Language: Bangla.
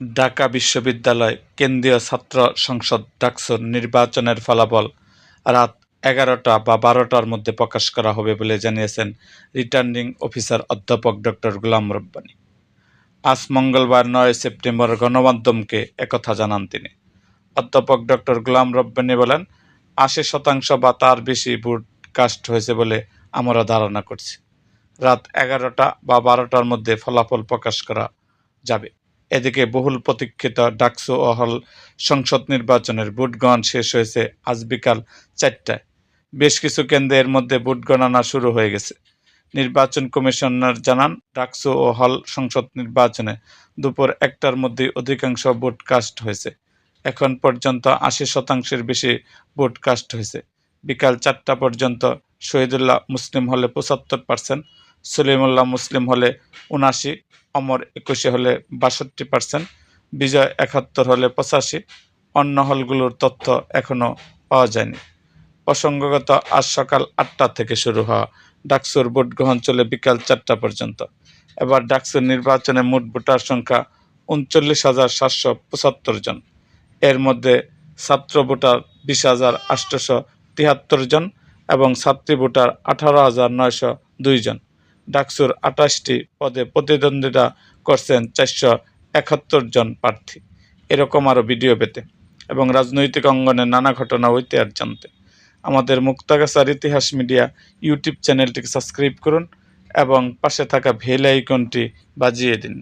ঢাকা বিশ্ববিদ্যালয় কেন্দ্রীয় ছাত্র সংসদ ডাকসুর নির্বাচনের ফলাফল রাত এগারোটা বা বারোটার মধ্যে প্রকাশ করা হবে বলে জানিয়েছেন রিটার্নিং অফিসার অধ্যাপক ডক্টর গুলাম রব্বানী। আজ মঙ্গলবার নয় সেপ্টেম্বর গণমাধ্যমকে একথা জানান তিনি। অধ্যাপক ডক্টর গুলাম রব্বানী বলেন, আশি শতাংশ বা তার বেশি ভোট কাস্ট হয়েছে বলে আমরা ধারণা করছি। রাত এগারোটা বা বারোটার মধ্যে ফলাফল প্রকাশ করা যাবে। এদিকে বহুল প্রতীক্ষিত ডাকসু ও হল সংসদ নির্বাচনের ভোট গ্রহণ শেষ হয়েছে আজ বিকাল চারটায়। বেশ কিছু কেন্দ্রে এর মধ্যে ভোট গণনা শুরু হয়ে গেছে। নির্বাচন কমিশনার জানান, ডাকসু ও হল সংসদ নির্বাচনে দুপুর একটার মধ্যে অধিকাংশ ভোট কাস্ট হয়েছে। এখন পর্যন্ত আশি শতাংশের বেশি ভোট কাস্ট হয়েছে। বিকাল চারটা পর্যন্ত শহীদুল্লাহ মুসলিম হলে পঁচাত্তর পার্সেন্ট সলিমুল্লাহ মুসলিম হলে উনাশি অমর একুশে হলে বাষট্টি পার্সেন্ট, বিজয় একাত্তর হলে পঁচাশি, অন্য হলগুলোর তথ্য এখনও পাওয়া যায়নি। প্রসঙ্গগত আজ সকাল আটটা থেকে শুরু হওয়া ডাকসুর ভোট গ্রহণ চলে বিকাল চারটা পর্যন্ত। এবার ডাকসুর নির্বাচনে মোট ভোটার সংখ্যা উনচল্লিশ হাজার সাতশো পঁচাত্তর জন। এর মধ্যে ছাত্র ভোটার বিশ হাজার আটশোশো তিয়াত্তর জন এবং ছাত্রী ভোটার আঠারো হাজার নয়শো দুই জন। ডাকসুর আঠাশটি পদে প্রতিদ্বন্দ্বিতা করছেন চারশো একাত্তর জন প্রার্থী। এরকম আরও ভিডিও পেতে এবং রাজনৈতিক অঙ্গনের নানা ঘটনা ইতিহাস জানতে। আমাদের মুক্তাগাছার ইতিহাস মিডিয়া ইউটিউব চ্যানেলটিকে সাবস্ক্রাইব করুন এবং পাশে থাকা ভেল আইকনটি বাজিয়ে দিন।